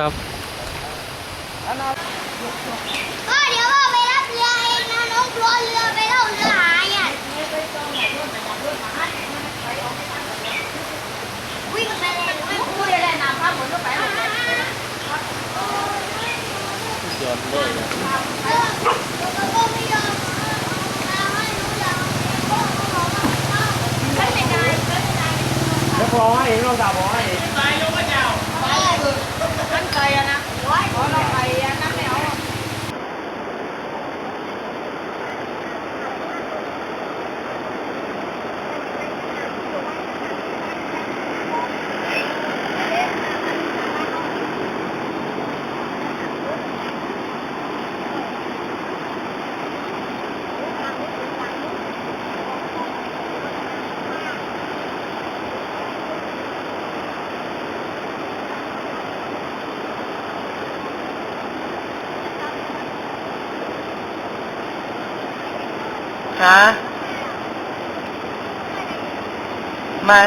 ครับก็เดี๋ยวว่าไปรับเรือเองนะน้องกลัวเรือไปแล้วเรือหายอะวิ่งไปเลยวิ่งคุยเลยนะพาหมุนก็ไปแล้วยอดเลยนะก็ไม่ยอมไม่รู้ยอมไม่เป็นไรไม่เป็นไรแล้วรอให้เองเราด่าบอกให้เอง ตั้งใจอะนะร้อยขอเราไปอะนั่นไม่เอา ฮะมา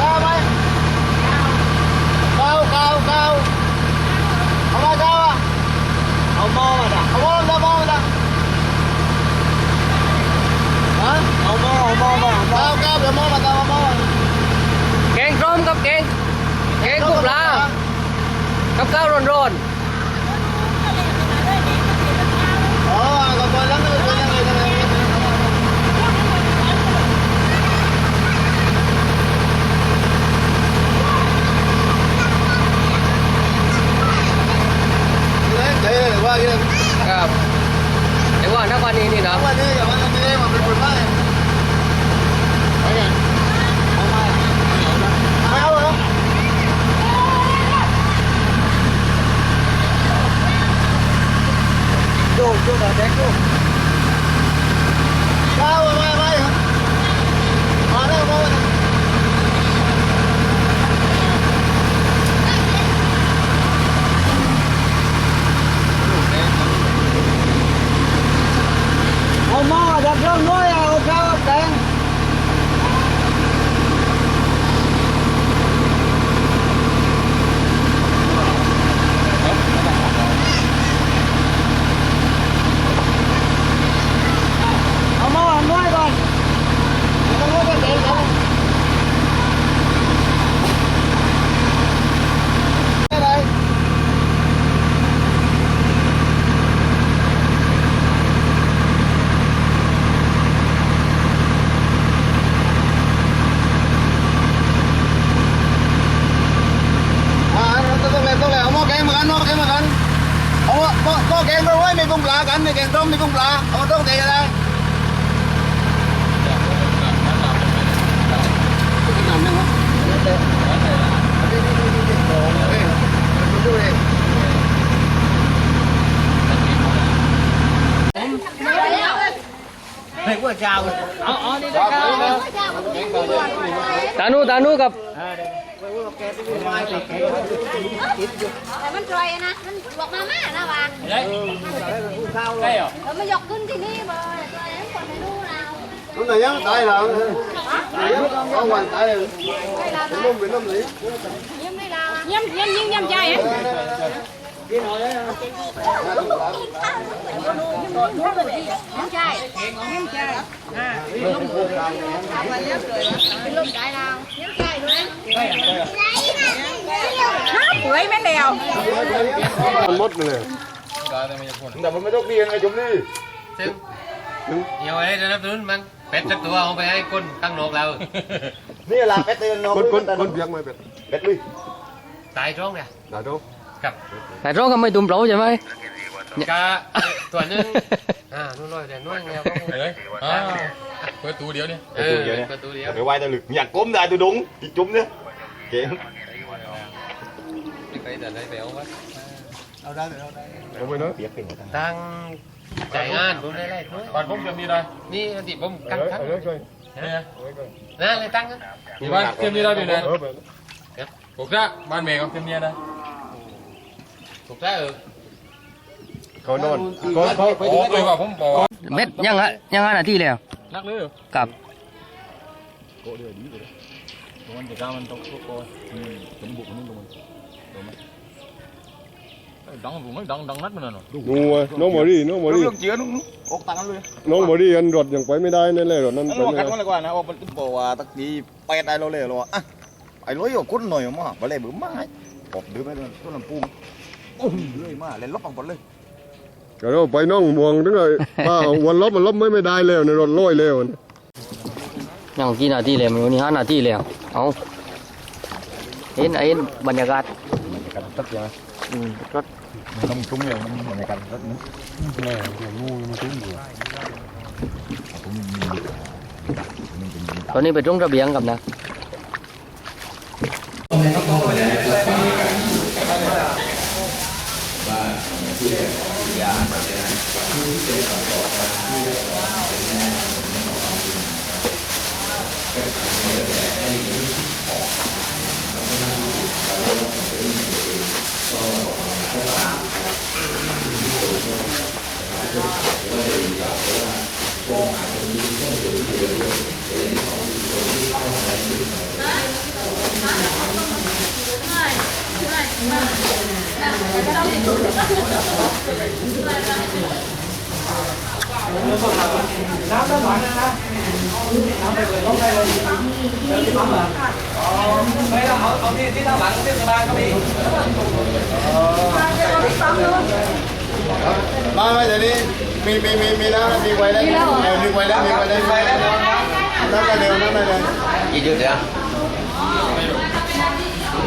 ก้าวไปก้าวก้าวก้าวเอามาก้าวอะ เอาหม้อมาด่ะ เอามองมามองมาฮะ เอาหม้อเอาหม้อมาเอาหม้อ ก้าวก้าวเดี๋ยวมองมาก้าวมอง แกงส้มกับแกงแกงกุปลากับข้าวร้อน อ๋อก็ไปแล้วก็ไปยังไงยังไงเจ๊เลยว่าอย่างๆครับแต่ว่านักวันนี้นี่นะวันนี้อย่างวันนี้มันเป็นคนบ้าไปไงเอามาไม่เอาเหรอ โยกโยกแบบแดกโยกเอาไปไปมาแล้วมาแล้ว เอาหม้อดับเครื่องด้วยเอาข้าวแกง เอาหม้ออันด้วยก่อนต้องรู้กันเองครับ อะไร อ่าต้องต้องเลยต้องเลยเอาหม้อแกงมากันหม้อแกงมากันเอาหม้อ หม้อหม้อแกงไปไว้มีกุ้งปลากันมีแก งต้มมีกุ้งปลาเอามาต้มเตะอะไรน้ำนึงวะดูดิเฮ้ยว่าเจ้าเอาเอานี่ได้ครับตานูตานูกับแต่มันจอยนะ มันบอกมาม่านะวะได้ได้เหรอแล้วมันยกขึ้นที่นี่เลยจอยนั้นคนไม่รู้เรา nó này nhá tay là này nhá có hoàn tay này cái lông cái lông đấy ยิ้มไม่เรา Nhâm nhâm nhâm nhâm chai á. ยิ้มใช่ยิ้มใช่เป็นลูกใจเรายิ้มใช่ด้วย Bưởi mấy lèo. con mốt này แต่มันไม่ต้องเรียนไอ้จุ๊บนี่ซึ่งเดี๋ยวไอ้จะนับสนุนมันเป็ดสักตัวเอาไปให้คนข้างนอกเรา นี่ là cái tên nó con con con việc mày biết biết đi ตายท้องเนี่ย là đâu กับแต่ร้องก็ไม่ตุ่มเปล่าใช่ไหมกาตัวนึงอ่านู่นเลยแต่นู่นแนวก็คงเฮ้ยอ่าเปิดตูเดียวนี่เออประตูเดียว phải quay ta lực nhặt cốm ra tôi đúng thì trúng nhá kìa ไม่เคยแต่ได้ไปเอาวะ không phải nói ตั้งใจงานผมได้ไล่ด้วยก่อนผมจะมีอะไรนี่อันที่ผมกังคับเนี่ยนั่นเลยตั้งนะมีบ้านเตรียมมีอะไรอยู่เนี่ยถูกจ้ะบ้านเมย์ก็เต็มเมียได้ ถูกจ้ะเออเขาโดนเขาเขาโอ้เลยว่าผมบอกเม็ดยังฮะยังห้านาทีแล้วนักเลยเหรอกับมันจะกล้ามันต้องโกยเป็นบุกมันลงดังผมไม่ดังดังนัดมันน่ะนูอะน้องบอดี้น้องบอดี้เรื่องเจือนุ่งอกตังกันเลยน้องบอดี้อันรถยังไปไม่ได้นั่นแหละรถนั้นนั่นไปว่าไม่กันได้ว่าอะไรกว่านะว่ามันบอกว่าตะกี้ไปได้เราเลยหรออะไอ้ร้อยก็คุ้นหน่อยมาไปเลยบึ้มมาไอ้บอกดื้อไปเลยต้นลำปู โอ้ยเลยมาเล่นล็อกของบอลเลยก็เราไปน้องมวงถึงไงป้าวันลบมันลบไม่ไม่ได้แล้วในรถลอยแล้วยังกี่นาทีแล้วมันวันนี้ห้านาทีแล้วเอาเห็นเห็นบรรยากาศกันตัดยังอืมรถต้องตุ้มเลยมันเหมือนกันตัดนี้ตอนนี้ไปตรงระเบียงกับนะ มา ไม่เดี๋ยวนี้มีมีมีมีแล้วมีไว้แล้วมีไว้แล้วมีไว้แล้วมีไว้แล้วนั่นไปเร็วนั่นไปเร็ว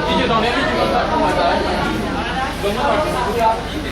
นี่อยู่ตรงนี้นี่อยู่ตรงนี้ Bana bak.